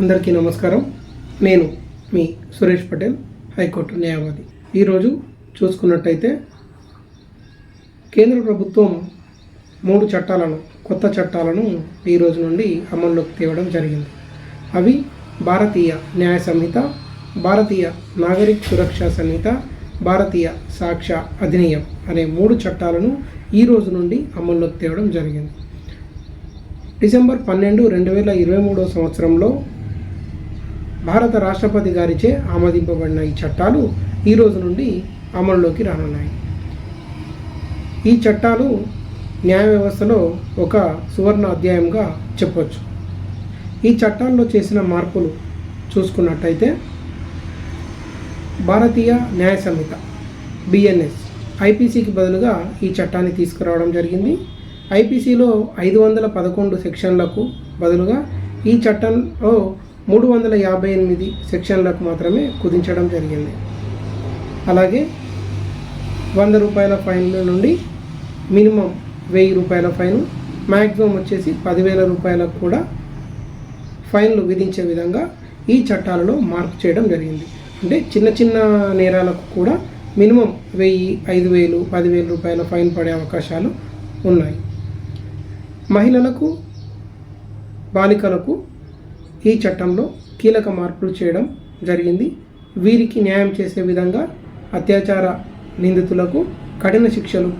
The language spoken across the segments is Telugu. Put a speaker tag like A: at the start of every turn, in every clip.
A: అందరికీ నమస్కారం. నేను మీ సురేష్ పటేల్ హైకోర్టు న్యాయవాది. ఈరోజు చూసుకున్నట్టయితే కేంద్ర ప్రభుత్వం మూడు చట్టాలను కొత్త చట్టాలను ఈ రోజు నుండి అమల్లోకి తేవడం జరిగింది. అవి భారతీయ న్యాయ సంహిత భారతీయ నాగరిక సురక్షా సంహిత భారతీయ సాక్ష్య అధినియం అనే మూడు చట్టాలను ఈ రోజు నుండి అమల్లోకి తేవడం జరిగింది. డిసెంబర్ పన్నెండు రెండు వేల ఇరవై మూడో సంవత్సరంలో భారత రాష్ట్రపతి గారిచే ఆమోదింపబడిన ఈ చట్టాలు ఈ రోజు నుండి అమల్లోకి రానున్నాయి. ఈ చట్టాలు న్యాయ వ్యవస్థలో ఒక సువర్ణ అధ్యాయంగా చెప్పొచ్చు. ఈ చట్టాల్లో చేసిన మార్పులు చూసుకున్నట్టయితే భారతీయ న్యాయ సంహిత బిఎన్ఎస్ ఐపీసీకి బదులుగా ఈ చట్టాన్ని తీసుకురావడం జరిగింది. ఐపీసీలో ఐదు వందల పదకొండు సెక్షన్లకు బదులుగా ఈ చట్టంలో మూడు వందల యాభై ఎనిమిది సెక్షన్లకు మాత్రమే కుదించడం జరిగింది. అలాగే వంద రూపాయల ఫైన్ల నుండి మినిమం వెయ్యి రూపాయల ఫైన్ మ్యాక్సిమం వచ్చేసి పదివేల రూపాయలకు కూడా ఫైన్లు విధించే విధంగా ఈ చట్టాలలో మార్పు చేయడం జరిగింది. అంటే చిన్న చిన్న నేరాలకు కూడా మినిమం వెయ్యి ఐదు వేలు పదివేల రూపాయల ఫైన్ పడే అవకాశాలు ఉన్నాయి. మహిళలకు బాలికలకు ఈ చట్టంలో కీలక మార్పులు చేయడం జరిగింది. వీరికి న్యాయం చేసే విధంగా అత్యాచార నిందితులకు కఠిన శిక్షలు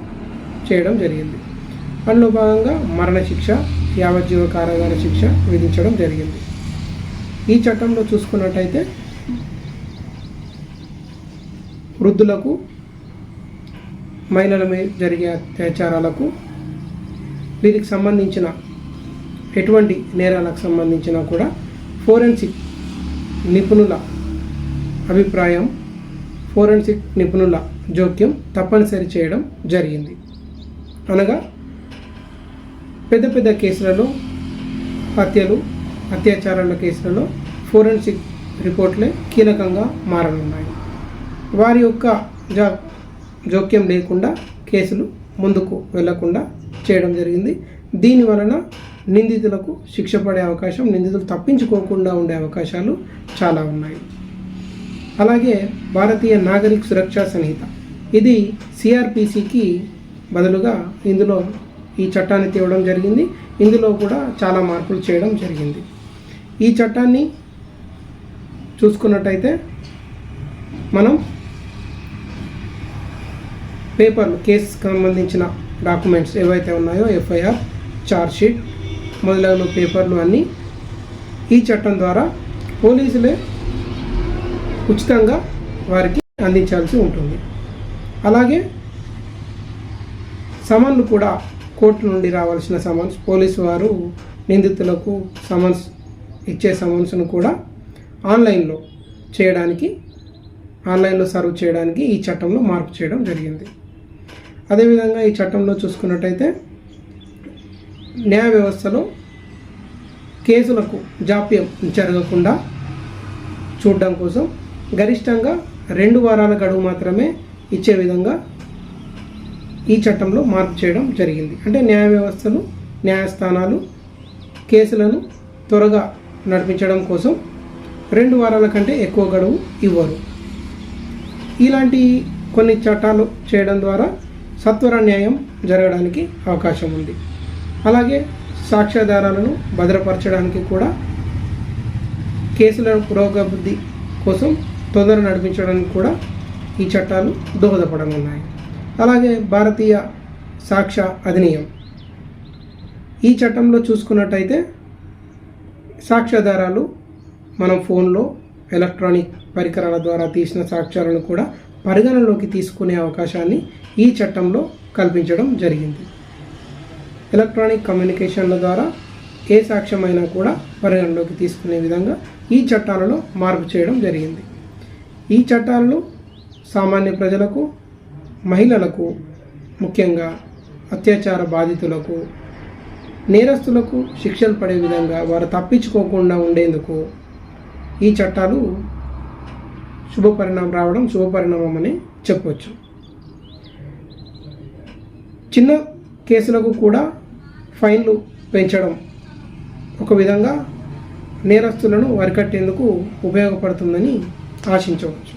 A: చేయడం జరిగింది. అందులో భాగంగా మరణశిక్ష యావజ్జీవ కారాగార శిక్ష విధించడం జరిగింది. ఈ చట్టంలో చూసుకున్నట్టయితే వృద్ధులకు మహిళల మీద జరిగే అత్యాచారాలకు వీరికి సంబంధించిన ఎటువంటి నేరాలకు సంబంధించిన కూడా ఫోరెన్సిక్ నిపుణుల అభిప్రాయం ఫోరెన్సిక్ నిపుణుల జోక్యం తప్పనిసరి చేయడం జరిగింది. అనగా పెద్ద పెద్ద కేసులలో హత్యలు అత్యాచారాల కేసులలో ఫోరెన్సిక్ రిపోర్ట్లే కీలకంగా మారనున్నాయి. వారి యొక్క జా జోక్యం లేకుండా కేసులు ముందుకు వెళ్ళకుండా చేయడం జరిగింది. దీని వలన నిందితులకు శిక్ష పడే అవకాశం నిందితులు తప్పించుకోకుండా ఉండే అవకాశాలు చాలా ఉన్నాయి. అలాగే భారతీయ నాగరిక సురక్షా సంహిత. ఇది సిఆర్పిసికి బదులుగా ఇందులో ఈ చట్టాన్ని తేవడం జరిగింది. ఇందులో కూడా చాలా మార్పులు చేయడం జరిగింది. ఈ చట్టాన్ని చూసుకున్నట్టయితే మనం పేపర్లు కేసుకి సంబంధించిన డాక్యుమెంట్స్ ఏవైతే ఉన్నాయో ఎఫ్ఐఆర్ షీట్ మొదలైన పేపర్లు అన్నీ ఈ చట్టం ద్వారా పోలీసులే ఉచితంగా వారికి అందించాల్సి ఉంటుంది. అలాగే సమన్లు కూడా కోర్టు నుండి రావాల్సిన సమన్స్ పోలీసు వారు నిందితులకు సమన్స్ ఇచ్చే సమన్స్ను కూడా ఆన్లైన్లో చేయడానికి ఆన్లైన్లో సర్వ్ చేయడానికి ఈ చట్టంలో మార్పు చేయడం జరిగింది. అదేవిధంగా ఈ చట్టంలో చూసుకున్నట్టయితే న్యాయ వ్యవస్థలో కేసులకు జాప్యం జరగకుండా చూడడం కోసం గరిష్టంగా రెండు వారాల గడువు మాత్రమే ఇచ్చే విధంగా ఈ చట్టంలో మార్పు చేయడం జరిగింది. అంటే న్యాయ వ్యవస్థలు న్యాయస్థానాలు కేసులను త్వరగా నడిపించడం కోసం రెండు వారాల కంటే ఎక్కువ గడువు ఇవ్వరు. ఇలాంటి కొన్ని చట్టాలు చేయడం ద్వారా సత్వర న్యాయం జరగడానికి అవకాశం ఉంది. అలాగే సాక్ష్యాధారాలను భద్రపరచడానికి కూడా కేసుల పురోగతి కోసం తొందర నడిపించడానికి కూడా ఈ చట్టాలు దోహదపడనున్నాయి అలాగే భారతీయ సాక్ష్య అధినియం ఈ చట్టంలో చూసుకున్నట్టయితే సాక్ష్యాధారాలు మనం ఫోన్లో ఎలక్ట్రానిక్ పరికరాల ద్వారా తీసిన సాక్ష్యాలను కూడా పరిగణలోకి తీసుకునే అవకాశాన్ని ఈ చట్టంలో కల్పించడం జరిగింది. ఎలక్ట్రానిక్ కమ్యూనికేషన్ల ద్వారా ఏ సాక్ష్యమైనా కూడా పరిగణలోకి తీసుకునే విధంగా ఈ చట్టాలలో మార్పు చేయడం జరిగింది. ఈ చట్టాలను సామాన్య ప్రజలకు మహిళలకు ముఖ్యంగా అత్యాచార బాధితులకు నేరస్తులకు శిక్షలు పడే విధంగా వారు తప్పించుకోకుండా ఉండేందుకు ఈ చట్టాలు శుభ పరిణామం రావడం శుభపరిణామం అని చెప్పవచ్చు చిన్న కేసులకు కూడా ఫైన్లు పెంచడం ఒక విధంగా నేరస్తులను అరికట్టేందుకు ఉపయోగపడుతుందని ఆశించవచ్చు.